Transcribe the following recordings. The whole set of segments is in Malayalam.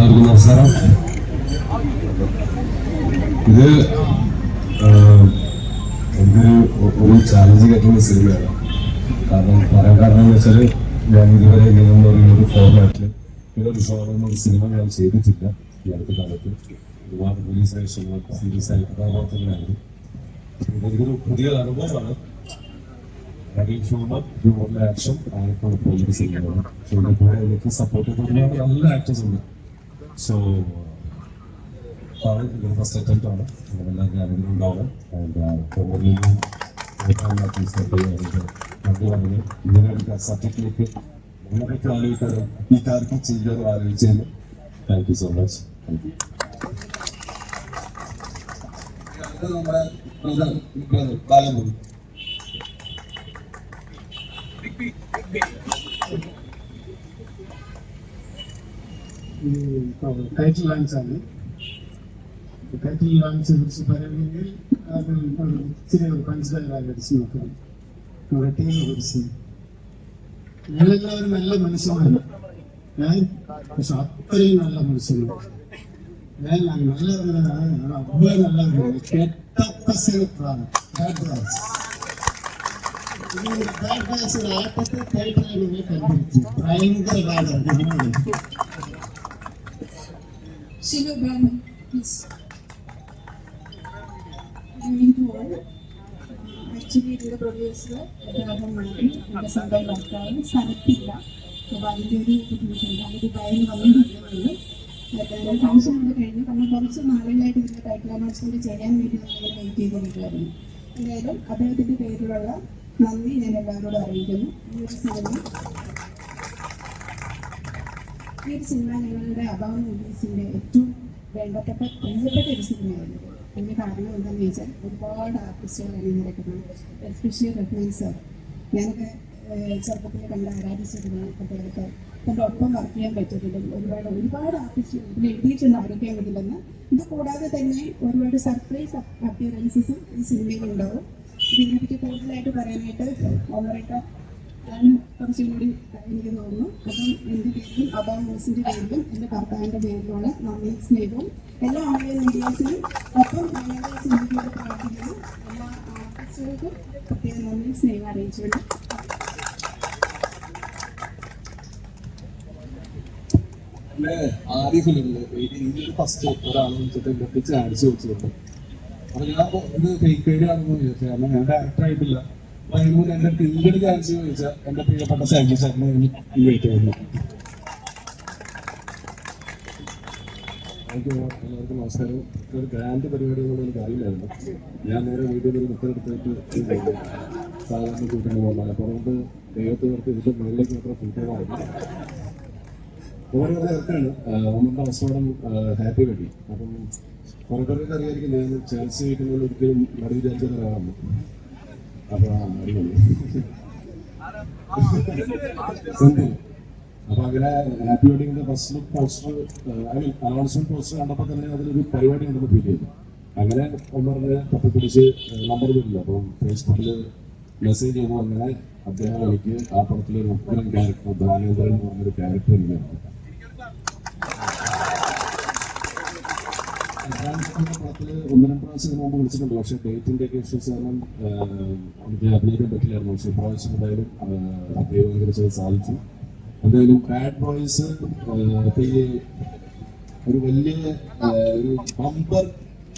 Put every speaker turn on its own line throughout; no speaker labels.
എല്ലാവർക്കും നമസ്കാരം ഇത് ആഹ്, എന്തൊരു ഒരു ചാലഞ്ചിങ് ആയിട്ടുള്ള സിനിമയാണ് കാരണം പറയാൻ കാരണം എന്ന് വെച്ചാൽ ഞാൻ ഇതുവരെ ഇങ്ങനെ എന്ന് പറയുന്ന ഒരു ഫോർമാറ്റിൽ ഇങ്ങനെ ഒരു ഷോറൂം ഒരു സിനിമ ഞാൻ ചെയ്തിട്ടില്ല ഈ അടുത്ത കാലത്ത് ഒരുപാട് പോലീസ് സ്റ്റേഷനുകൾ സീരിയസ് ആയ കഥാപാത്രങ്ങളായിരുന്നു ഇതൊരു പുതിയ അനുഭവമാണ് ഹാരിൽ ഷൂമർ ഒരു ആക്ഷൻ ആയിക്കോട് പോലീസ് സിനിമയാണ് ഷൂമർ കൂടെ എനിക്ക് സപ്പോർട്ട് ചെയ്ത ഒരുപാട് നല്ല ആക്ടേഴ്സ് ഉണ്ട് സോ ആണ് ഇതിന് ഫസ്റ്റ് അറ്റംപ്റ്റ് ആണ് എല്ലാവർക്കും അനുഗ്രഹം ഉണ്ടാവണം ആൻഡ് പറഞ്ഞു ഇങ്ങനെ ഒരു സബ്ജക്റ്റിലേക്ക് നമ്മളൊക്കെ ആലോചിക്കാനും ഈ കാർക്ക് ചെയ്യാനും ആലോചിച്ചതിന് thank you so much thank you
ഇത് നമ്മുടെ brother, brother, ബാലമുരളി.
టైటిల్ లాంగ్స్ అండి టైటిల్ లాంగ్స్ సుపరింది అది ఇచ్చిన కన్సిడర్ ఆగిస్తుంది అక్కడ ఒక టీం గురిసింది എല്ലാവരും നല്ല മനുഷ്യനാണ് ഏഹ് പക്ഷെ അത്രയും നല്ല മനുഷ്യനാണ് ഏഹ് നല്ല അബ്ബ നല്ല കെട്ടപ്പ സിനിപ്രാണ് ആട്ടത്തിൽ ടൈറ്റിൽ ഭയങ്കര കാലം
Sino ba? Please. ആക്ച്വലി ഇതിന്റെ പ്രൊഡ്യൂസർ എന്റെ സ്വന്തം ഭർത്താവ് സ്ഥലത്തില്ല അപ്പോൾ ഒരു ബുദ്ധിമുട്ടുണ്ട് അത് ദുബായിൽ വന്നിരിക്കുന്നുണ്ട് കഴിഞ്ഞു കാരണം കുറച്ച് നാളുകളായിട്ട് ഇതിന്റെ ടൈറ്റിലാമാർസ് കൂടി ചെയ്യാൻ വേണ്ടി നമ്മൾ വെയിറ്റ് ചെയ്തിരിക്കുകയായിരുന്നു എന്തായാലും അദ്ദേഹത്തിന്റെ പേരിലുള്ള നന്ദി ഞാൻ എല്ലാവരോടും അറിയിക്കുന്നു ഈ ഒരു സിനിമ ഈ ഒരു സിനിമ ഞങ്ങളുടെ അഭാവം മൂവീസിന്റെ ഏറ്റവും വേണ്ടപ്പെട്ട പ്രിയപ്പെട്ട ഒരു സിനിമയായിരുന്നു അതിന്റെ കാരണം എന്താണെന്ന് വെച്ചാൽ ഒരുപാട് ആർട്ടിസ്റ്റുകൾ അണിനിരക്കുന്നത് എസ്പെഷ്യലി റഹ്മാൻ സാർ. ഞാനൊക്കെ ചെറുപ്പത്തിൽ കണ്ട് ആരാധിച്ചിരുന്ന അദ്ദേഹത്തെ എന്റെ ഒപ്പം വർക്ക് ചെയ്യാൻ പറ്റത്തില്ല ഒരുപാട് ഒരുപാട് ആർട്ടിസ്റ്റുകൾ ഇതിൽ എഴുതിയിട്ടുണ്ട് ആരോഗ്യം ഇതിലെന്ന് ഇത് കൂടാതെ തന്നെ ഒരുപാട് സർപ്രൈസ് അപ്പിയറൻസസും ഈ സിനിമയിൽ ഉണ്ടാവും. ഇതിനെപ്പറ്റി കൂടുതലായിട്ട് പറയാനായിട്ട് ഓമറേറ്റർ ഞാൻ കുറച്ചും കൂടി എനിക്ക് തോന്നുന്നു. അപ്പം എന്റെ പേരിലും അബാമോസിന്റെ പേരിലും എന്റെ ഭർത്താവിന്റെ പേരിലുള്ള നന്ദി സ്നേഹവും. എല്ലാ ഓൺലൈൻ മീഡിയാസിനും ഒപ്പം ഞങ്ങളുടെ സിനിമയോട് പ്രവർത്തിക്കുന്ന എല്ലാ ആർട്ടിസ്റ്റുകൾക്കും പ്രത്യേക നന്ദി സ്നേഹം അറിയിച്ചുകൊണ്ട്.
നമ്മുടെ ഫസ്റ്റ് ഒരാൾ അപ്പൊ ഞാൻ ഇത് ഫേക്ക് പേര് ആണെന്ന് ചോദിച്ചു കാരണം ഞാൻ ഡയറക്ടർ ആയിട്ടില്ല. മുന്നേ എന്റെ ഇന്ത്യയിൽ ചാൻസ് ചോദിച്ചാൽ എന്റെ പ്രിയപ്പെട്ട സാജി സാറിനെ ചെയ്യുന്നു എല്ലാവർക്കും നമസ്കാരം. ഒരു ഗ്രാൻഡ് പരിപാടി എന്നുള്ള എനിക്ക് അറിയില്ലായിരുന്നു. ഞാൻ നേരെ വീട്ടിൽ ഒരു മുത്തെടുത്തിട്ട് സാധാരണ കൂട്ടിന് പോകുന്നത് അപ്പോൾ അതുകൊണ്ട് ദൈവത്തെ ഓർത്ത് ഇതിന്റെ മുകളിലേക്ക് മാത്രം കൂട്ടുകയായിരുന്നു ഓരോ ചേർക്കാണ് നമ്മുടെ അവസരം ഹാപ്പി വേണ്ടി അപ്പം കുറേ പേർക്ക് അറിയായിരിക്കും ഞാൻ ചാൻസ് കിട്ടുന്നത് ഒരിക്കലും മടി വിചാരിച്ച ഒരാളാണ്. അപ്പൊ ആ, അടിപൊളി സെന്തിൽ അപ്പൊ അങ്ങനെ happy വെഡിങ്ങിന്റെ first look poster I mean announcement poster കണ്ടപ്പോൾ തന്നെ അതിലൊരു പരിപാടി ഉണ്ടെന്ന് ഫീൽ ചെയ്തു. അങ്ങനെ ഒന്നറിന് തപ്പിപ്പിടിച്ച് നമ്പർ തരില്ല അപ്പം ഫേസ്ബുക്കിൽ മെസ്സേജ് ചെയ്തു. അങ്ങനെ അദ്ദേഹം എനിക്ക് ആ പടത്തിലൊരു ഉഗ്രൻ ക്യാരക്ടർ ബാലേന്ദ്രൻ എന്ന് പറഞ്ഞൊരു ക്യാരക്ടർ എനിക്കാണ് ഒന്ന് രണ്ട് പ്രാവശ്യം മുമ്പ് വിളിച്ചിട്ടുണ്ട്. പക്ഷെ ഡേറ്റിന്റെ ഒക്കെ ഇഷ്യൂസ് കാരണം എനിക്ക് അഭിനയിക്കാൻ പറ്റില്ലായിരുന്നു. പക്ഷെ ഇപ്രാവശ്യം എന്തായാലും ദൈവം അനുഗ്രഹിച്ചത് സാധിച്ചു. ഒരു വലിയ ഒരു ബമ്പർ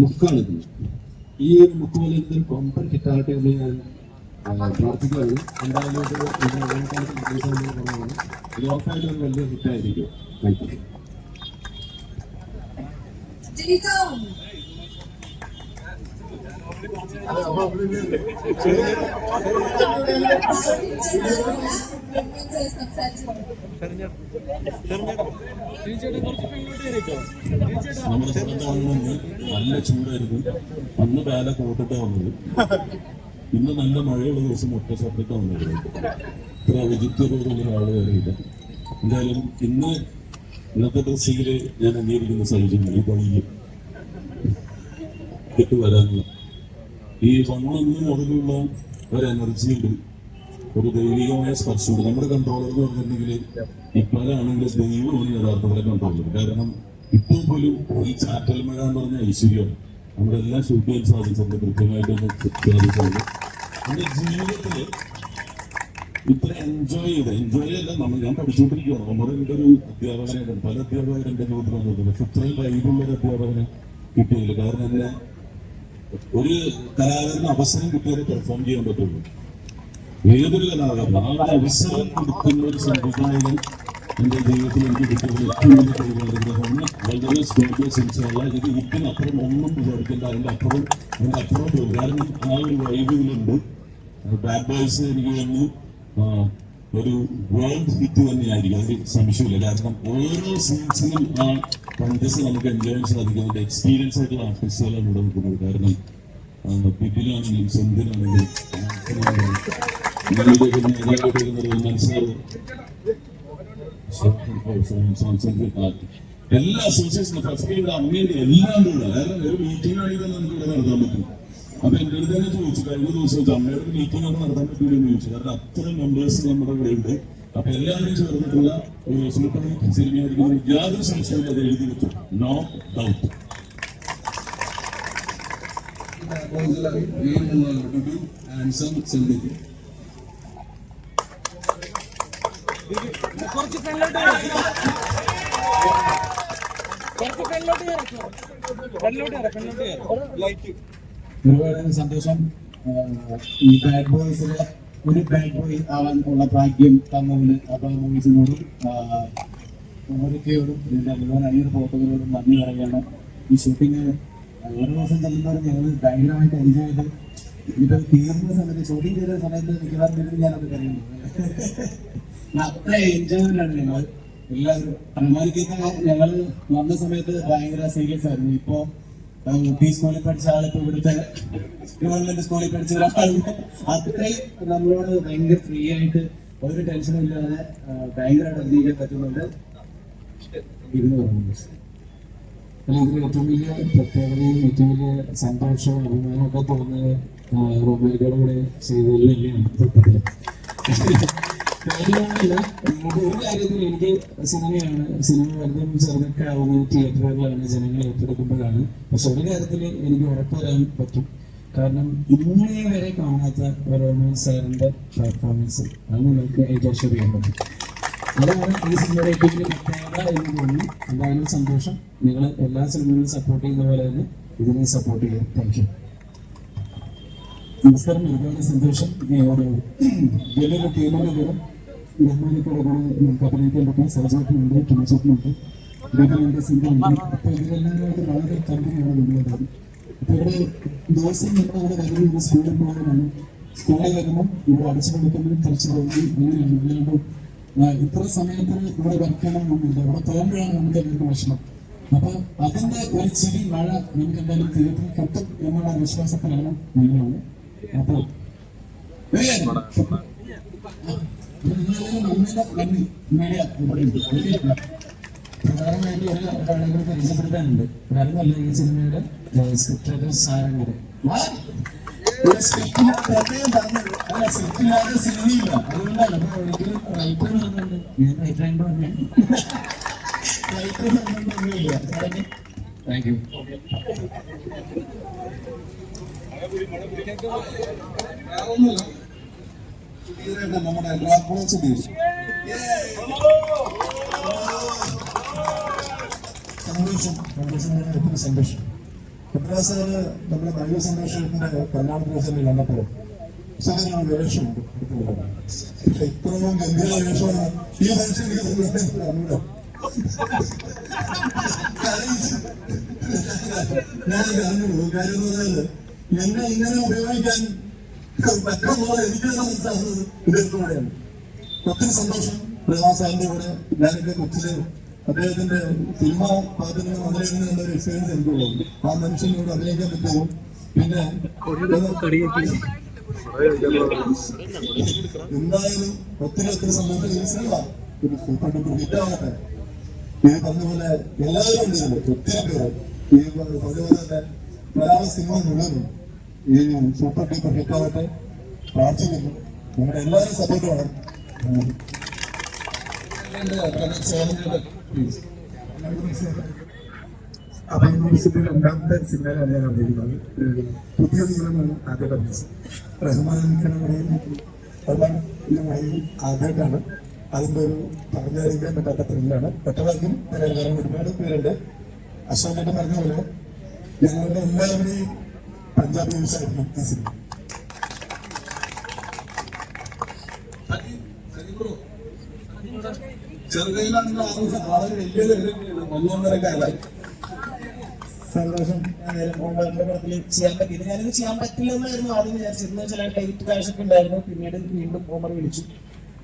ലുക്കാണ് ഈ ഒരു ലുക്ക് പോലെ എന്തൊരു ബമ്പർ കിട്ടാട്ടെ എന്ന് ഞാൻ പ്രാർത്ഥിക്കുകയാണ്. എന്തായാലും ഒരു വലിയ ഹിറ്റായിരിക്കും താങ്ക് യു
നമ്മുടെ സ്ഥലത്താണെന്ന് നല്ല ചൂടായിരുന്നു അന്ന് കാല കോട്ടിട്ട് വന്നത് ഇന്ന് നല്ല മഴയുള്ള ദിവസം ഒറ്റ ഷർട്ടിട്ട് വന്നത് ഇത്ര വിചിത്രപൂർവം ഒരാൾ അറിയില്ല എന്തായാലും ഇന്ന് ഇന്നത്തെ ഡ്രസ്സിൽ ഞാൻ അംഗീകരിക്കുന്ന സൗജന്യം ഈ പണിയിൽ ഇട്ട് വരാനുള്ള. ഈ വണ്ണെന്ന് മുതലുള്ള ഒരു എനർജി ഉണ്ട്. ഒരു ദൈവികമായ സ്പർശമുണ്ട് നമ്മുടെ കൺട്രോളർ എന്ന് പറഞ്ഞിട്ടുണ്ടെങ്കിൽ ഇപ്പോഴാണെങ്കിൽ ദൈവമാണ് യഥാർത്ഥത്തിലെ കൺട്രോളർ കാരണം ഇപ്പോൾ പോലും ഈ ചാറ്റൽ മഴ എന്ന് പറഞ്ഞ ഐശ്വര്യമാണ് നമ്മുടെ എല്ലാം ഷൂട്ട് ചെയ്യാൻ സാധിച്ചിട്ടുണ്ട്. കൃത്യമായിട്ടൊന്ന് സാധിച്ചിട്ടുണ്ട് നമ്മുടെ ജീവിതത്തിൽ ഇത്ര എൻജോയ് ചെയ്ത് എൻജോയ് അല്ല നമ്മൾ ഞാൻ പഠിച്ചുകൊണ്ടിരിക്കുകയാണ് നമ്മുടെ എന്റെ ഒരു അധ്യാപകനായിട്ടാണ് പല അധ്യാപകരെ എന്റെ ജീവിതത്തിൽ വന്നിട്ടുണ്ട് പക്ഷെ ഇത്രയും ലൈവുള്ള ഒരു അധ്യാപകനെ കിട്ടിയില്ല. കാരണം എന്നെ ഒരു കലാകാരന് അവസരം കിട്ടിയാലേ പെർഫോം ചെയ്യാൻ പറ്റുള്ളൂ. ഏതൊരു കലാകാരനും ആ അവസരം കൊടുക്കുന്ന ഒരു സംവിധായകൻ എന്റെ ജീവിതത്തിൽ എനിക്ക് കിട്ടിയത് ഏറ്റവും വലിയ ദൈവാനുഗ്രഹമാണ് വളരെ സ്പോർട്സ് ഇത് ഇതിനപ്പുറം ഒന്നും വിചാരിക്കേണ്ട അതിന്റെ അപ്പുറം എന്റെ അപ്പുറം പോകും കാരണം ആ ഒരു വൈബിലുണ്ട് ബാഡ് ബോയ്സ് എനിക്ക് തോന്നുന്നു ഒരു വേൾഡ് ഹിറ്റ് തന്നെയായിരിക്കും. അതിൽ സംശയമില്ല. കാരണം ഓരോ സീൻസിലും ആ കണ്ടസ് നമുക്ക് എൻജോയ് ചെയ്യാൻ അതിന്റെ എക്സ്പീരിയൻസ് ആയിട്ടുള്ള ആർട്ടിസ്റ്റുകളാണ് ഇവിടെ നിൽക്കുന്നത്. കാരണം ബിബിലാണെങ്കിലും സെന്തിനാണെങ്കിലും എല്ലാ അസോസിയേഷനും ഫെസ്റ്റിവലിന്റെ അങ്ങനെയുണ്ട് എല്ലാം കൂടെ. കാരണം ഒരു മീറ്റിംഗ് ആണെങ്കിൽ തന്നെ നമുക്ക് ഇവിടെ നടത്താൻ പറ്റും അപ്പൊ അടുത്ത് തന്നെ ചോദിച്ചു കഴിഞ്ഞ ദിവസം അമ്മയുടെ മീറ്റിംഗ് ഒക്കെ നടത്താൻ എന്ന് ചോദിച്ചു. കാരണം അത്ര മെമ്പേഴ്സ് നമ്മുടെ ഇവിടെ ഉണ്ട്. അപ്പൊ എല്ലാവരും ചേർന്നിട്ടുള്ള ഒരു സൂപ്പർ ഹിറ്റ് സിനിമയായിരിക്കും യാതൊരു സംശയവും അത് എഴുതി വെച്ചു. നോ ഡൗട്ട്
കുറച്ച് ഫ്രണ്ടിലോട്ട് കുറച്ച് ഫ്രണ്ടിലോട്ട് കയറോ ഫ്രണ്ടിലോട്ട് കയറ ഫ്രണ്ടിലോട്ട് കയറോ ലൈറ്റ്
ഒരുപാട് സന്തോഷം ഈ ബാഡ് ബോയ്സിലെ ഒരു ബാഡ് ബോയ് ആവാൻ ഉള്ള ഭാഗ്യം തന്നതിന് അപ്പൊ മൂവീസിനോടും ഓരോക്കെയോടും ഇതിന്റെ മുഴുവൻ അയ്യർ ഫോട്ടോകളോടും നന്ദി പറയുകയാണ്. ഈ ഷൂട്ടിങ് ഓരോ ദിവസം തന്നെ ഞങ്ങൾ ഭയങ്കരമായിട്ട് എൻജോയ് ചെയ്ത് ഇപ്പൊ തീർന്ന സമയത്ത് ഷൂട്ടിംഗ് ചെയ്ത സമയത്ത് മിക്കവാറും പേരും ഞാനത് പറയുന്നു അത്ര എൻജോയ്മെന്റ് ഞങ്ങൾ. എല്ലാവരും അനുമാനിക്കുന്ന ഞങ്ങൾ വന്ന സമയത്ത് ഭയങ്കര സീരിയസ് ആയിരുന്നു. സ്കൂളിൽ പഠിച്ച ആളിപ്പോ ഇവിടുത്തെ ഗവൺമെന്റ് സ്കൂളിൽ പഠിച്ച ഒരാളുണ്ട് അത്രയും നമ്മളോട് ഭയങ്കര ഫ്രീ ആയിട്ട് ഒരു ടെൻഷനും ഇല്ലാതെ ഭയങ്കരമായിട്ട് അഭിനയിക്കാൻ പറ്റുന്നുണ്ട്. ഇരുന്ന് പറഞ്ഞു
അല്ല ഏറ്റവും വലിയ പ്രത്യേകതയും ഏറ്റവും വലിയ സന്തോഷവും അഭിമാനമൊക്കെ തോന്നുന്നത് റൊമാന്റോടെ കൂടെ കാര്യമാണല്ല നമുക്ക് ഒരു കാര്യത്തിൽ എനിക്ക് സിനിമയാണ് സിനിമ വലുതും ചെറുതൊക്കെ ആവുന്നത് തിയേറ്ററുകളിലാണ് ജനങ്ങൾ ഏറ്റെടുക്കുമ്പോഴാണ്. പക്ഷെ ഒരു കാര്യത്തിൽ എനിക്ക് ഉറപ്പ് പറ്റും. കാരണം ഇന്നേ വരെ കാണാത്ത റോമൻ സാറിന്റെ പെർഫോമൻസ് അത് നിങ്ങൾക്ക് ഏറ്റവും ചെയ്യാൻ പറ്റും അതാണ് ഈ സിനിമയുടെ ഏറ്റവും വലിയ പ്രത്യേകത എന്ന് തോന്നുന്നു. എന്തായാലും സന്തോഷം. നിങ്ങൾ എല്ലാ സിനിമകളും സപ്പോർട്ട് ചെയ്യുന്ന പോലെ തന്നെ ഇതിനെ സപ്പോർട്ട് ചെയ്യാം താങ്ക് യു നമസ്കാരം ഒരുപാട് സന്തോഷം. ഒരു വലിയൊരു ടീമിന്റെ കൂടെ ബഹുമാനിക്കോടെ കൂടെ നമുക്ക് അഭിനയിക്കാൻ പറ്റും സഹചാരത്തിനുണ്ട് ടീച്ചറിനുണ്ട് ബഹുമാനുണ്ട് സിംഗുണ്ട് അപ്പൊ ഇവരെല്ലാവരുമായിട്ട് വളരെ കമ്പനിയാണ് കൊണ്ടുവരുന്നത് അപ്പൊ ഇവിടെ ദിവസം നമ്മൾ അവിടെ വരുന്നത് സ്കൂളിൽ പോകാനാണ്. സ്കൂളിൽ വരുമ്പോൾ ഇവിടെ അടിച്ചു കൊടുക്കുമ്പോൾ തിരിച്ചു പോകുന്നു അങ്ങനെയാണ്. അല്ലാണ്ട് ഇത്ര സമയത്തിന് ഇവിടെ വരയ്ക്കണമെന്നൊന്നുമില്ല. ഇവിടെ പോകുമ്പോഴാണ് നമുക്ക് എല്ലാവർക്കും വിഷമം. അപ്പൊ അതിന്റെ ഒരു ചിരി മഴ നമുക്ക് എന്തായാലും തീർത്തും കിട്ടും എന്നുള്ള വിശ്വാസത്തിലാണ് നിങ്ങളാണ് അപ്പൊ ഒരു കാര്യം. ആ, നിങ്ങളെല്ലാവരും നന്നായിട്ട് നന്ദി മീഡിയ ഇവിടെ ഉണ്ട്. ഒരു പ്രധാനമായിട്ട് പരിചയപ്പെടുത്താനുണ്ട് വേറൊന്നല്ല ഈ സിനിമയുടെ സ്ക്രിപ്റ്റ് സാരം കൂടെ ഒരു സ്ക്രിപ്റ്റിന് പ്രത്യേകം പറഞ്ഞു അല്ല സ്ക്രിപ്റ്റില്ലാതെ സിനിമയില്ല അതുകൊണ്ടാണ് അപ്പൊ ഒരിക്കലും റൈറ്റർ പറഞ്ഞിട്ടുണ്ട് ഞാൻ റൈറ്റർ ആയിട്ട് പറഞ്ഞു റൈറ്റർ പറഞ്ഞിട്ടൊന്നുമില്ല താങ്ക് യു
നമ്മുടെ ഡ്രാക്കുളച്ച് തീരും
സന്തോഷം സന്തോഷം ഒത്തിരി സന്തോഷം കുട്ടരാസാറ് നമ്മുടെ നല്ല സന്തോഷത്തിന്റെ കല്യാണ ദിവസം കണ്ടപ്പോൾ സാറിന് വേഷമുണ്ട് ഇത്രയും ഗംഭീര വേഷമാണ് ഈ മനുഷ്യൻ അറിയില്ല ഞാൻ അറിഞ്ഞുള്ളൂ കാര്യം എന്നെ ഇങ്ങനെ ഉപയോഗിക്കാൻ പറ്റുമ്പോൾ എനിക്ക് മനസ്സിലാകുന്നത് ഇദ്ദേഹത്തോടെയാണ് ഒത്തിരി സന്തോഷം. പ്രവാസാറിന്റെ കൂടെ ഞാനൊക്കെ കൊച്ചിലെ അദ്ദേഹത്തിന്റെ സിനിമ പാത്രങ്ങൾ അതിലിരുന്ന് കണ്ട ഒരു എക്സ്പീരിയൻസ് എനിക്കുള്ളൂ. ആ മനുഷ്യനോട് അഭിനയിക്കാൻ പറ്റുമോ? പിന്നെ എന്തായാലും ഒത്തിരി ഒത്തിരി സന്തോഷം. ഈ സിനിമ ഒരു സൂപ്പർ ഡൂപ്പർ ഹിറ്റ് ആവട്ടെ. ഈ പറഞ്ഞ എല്ലാവരും ഉണ്ട് ഒത്തിരി പേര്. ഈ പറഞ്ഞ പോലെ തന്നെ മലയാള സിനിമ മുഴുവനും. ഈ സൂപ്പർ ഡൂപ്പർ ഹിറ്റ് ആവട്ടെ പ്രാർത്ഥിക്കുന്നു നിങ്ങളുടെ എല്ലാവരും സപ്പോർട്ട് വേണം
അഭിനയിച്ചിട്ട് രണ്ടാമത്തെ സിനിമയിലാണ് ഞാൻ അഭിനയിക്കുന്നത് പുതിയ നിയമമാണ് ആദ്യമായിട്ട് അഭിനയിച്ചത് റഹ്മാൻ ഖാനുടെയും റഹ്മാൻ ഖാനുടെയും ആദ്യമായിട്ടാണ് അതിന്റെ ഒരു പറഞ്ഞറിയിക്കാൻ പറ്റാത്ത ത്രില്ലാണ് പെട്ടതാക്കും കാരണം ഒരുപാട് പേരുണ്ട്. അശോകേട്ടൻ പറഞ്ഞ പോലെ ഞങ്ങളുടെ എല്ലാവരുടെയും പഞ്ചാബി ന്യൂസ് ആയിരുന്നു ഈ സിനിമ
ചെറുകയിലാണെങ്കിൽ ആറ് വളരെ വലിയ ഒന്നൊന്നര കാലം
സന്തോഷം ചെയ്യാൻ പറ്റിയത് ഞാനിത് ചെയ്യാൻ ആദ്യം വിചാരിച്ചിരുന്നത് ചില ഡേറ്റ് കാശൊക്കെ പിന്നീട് വീണ്ടും ഓമർ വിളിച്ചു.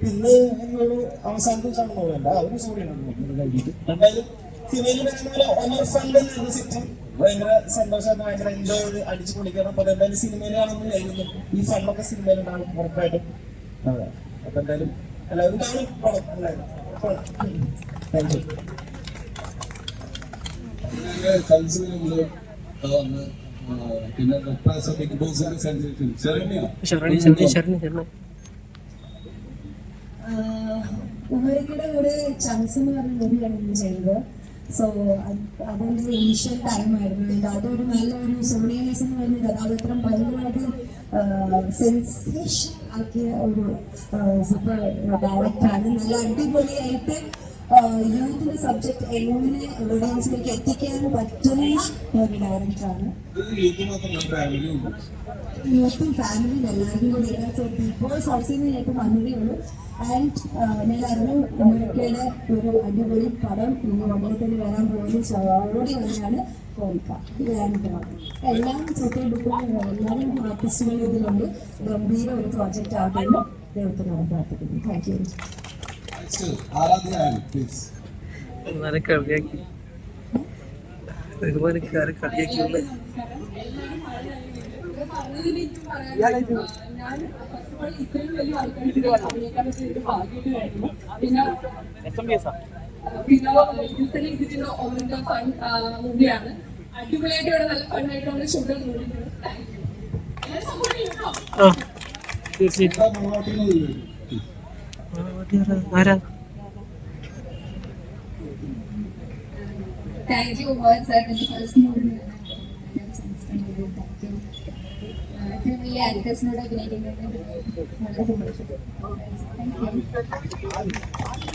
പിന്നെ ഒരു അവസാന തോന്നുന്നുണ്ട് ആ ഒരു സോറിയാണ് കഴിഞ്ഞിട്ട് എന്തായാലും സിനിമയിൽ പോലെ ഒമർ ഫണ്ട് എന്നായിരുന്നു സിറ്റം ഭയങ്കര സന്തോഷമായിരുന്നു. ഭയങ്കര എൻജോയ് ചെയ്ത് അടിച്ചു പൊളിക്കണം. അപ്പൊ എന്തായാലും സിനിമയിലാണെന്ന് കഴിയുന്നു ഈ ഫണ്ടൊക്കെ സിനിമയിലുണ്ടാവും ഉറപ്പായിട്ടും. അതെ. അപ്പൊ എന്തായാലും എല്ലാവരും കാണും. പടം എല്ലാവരും. താങ്ക് യു
കൺസിന് നമ്മൾ വന്ന് പിന്നെ ബിഗ് ബോസിന്റെ സെൻസേഷൻ ശരണ്യ?
ഒരു ചാൻസ് എന്ന് പറഞ്ഞ മൂവിയാണ് ചെയ്തത് സോ അതിന്റെ ഇനിഷ്യൽ ടൈം ആയിരുന്നു. And അതൊരു നല്ലൊരു സോണിയനസ് എന്ന് പറഞ്ഞ കഥാപാത്രം ഭയങ്കരമായിട്ട് സെൻസേഷൻ ആക്കിയ ഒരു സൂപ്പർ ഡയറക്ടറാണ് നല്ല അടിപൊളിയായിട്ട് യൂത്തിന്റെ സബ്ജക്ട് എങ്ങനെ ഓഡിയൻസിലേക്ക് എത്തിക്കാൻ പറ്റുന്ന ഒരു ഡയറക്ടറാണ്
യൂത്ത്
ഫാമിലിയും എല്ലാവരും കൂടി ഇപ്പോൾ സൗസിൽ നിന്ന് ഏറ്റവും വന്നതേ ആൻഡ് ഞാൻ അറിഞ്ഞു അമേരിക്കയുടെ ഒരു അടിപൊളി പടം ഇനി ഉടനെ തന്നെ വരാൻ പോകുന്നു. ഓടി വന്നെയാണ് കോരിക്ക എല്ലാം ചെറിയ എല്ലാവരും ആർട്ടിസ്റ്റുകൾ ഇതിലുണ്ട്. ഗംഭീര ഒരു പ്രോജക്റ്റ് ആകുന്നു ദൈവത്തിനോട് പ്രാർത്ഥിക്കുന്നു താങ്ക് യു
റഹ്മാനെ കളിയാക്കി ബി എസ്
പിന്നെ യൂത്തിന് ഇതിന്റെ ഓറിന്റെ ഫൺ മൂവിയാണ് അടിപൊളിയായിട്ട് ഇവിടെ നല്ല ഫണ്ണായിട്ടാണ് ഷൂട്ട് ചെയ്തിട്ടുള്ളത് എല്ലാവരും മൂവി ഇത്രയും വലിയ ആക്ടേഴ്സിനോട് അഭിനയിക്കുന്നത് വളരെ സന്തോഷം താങ്ക് യു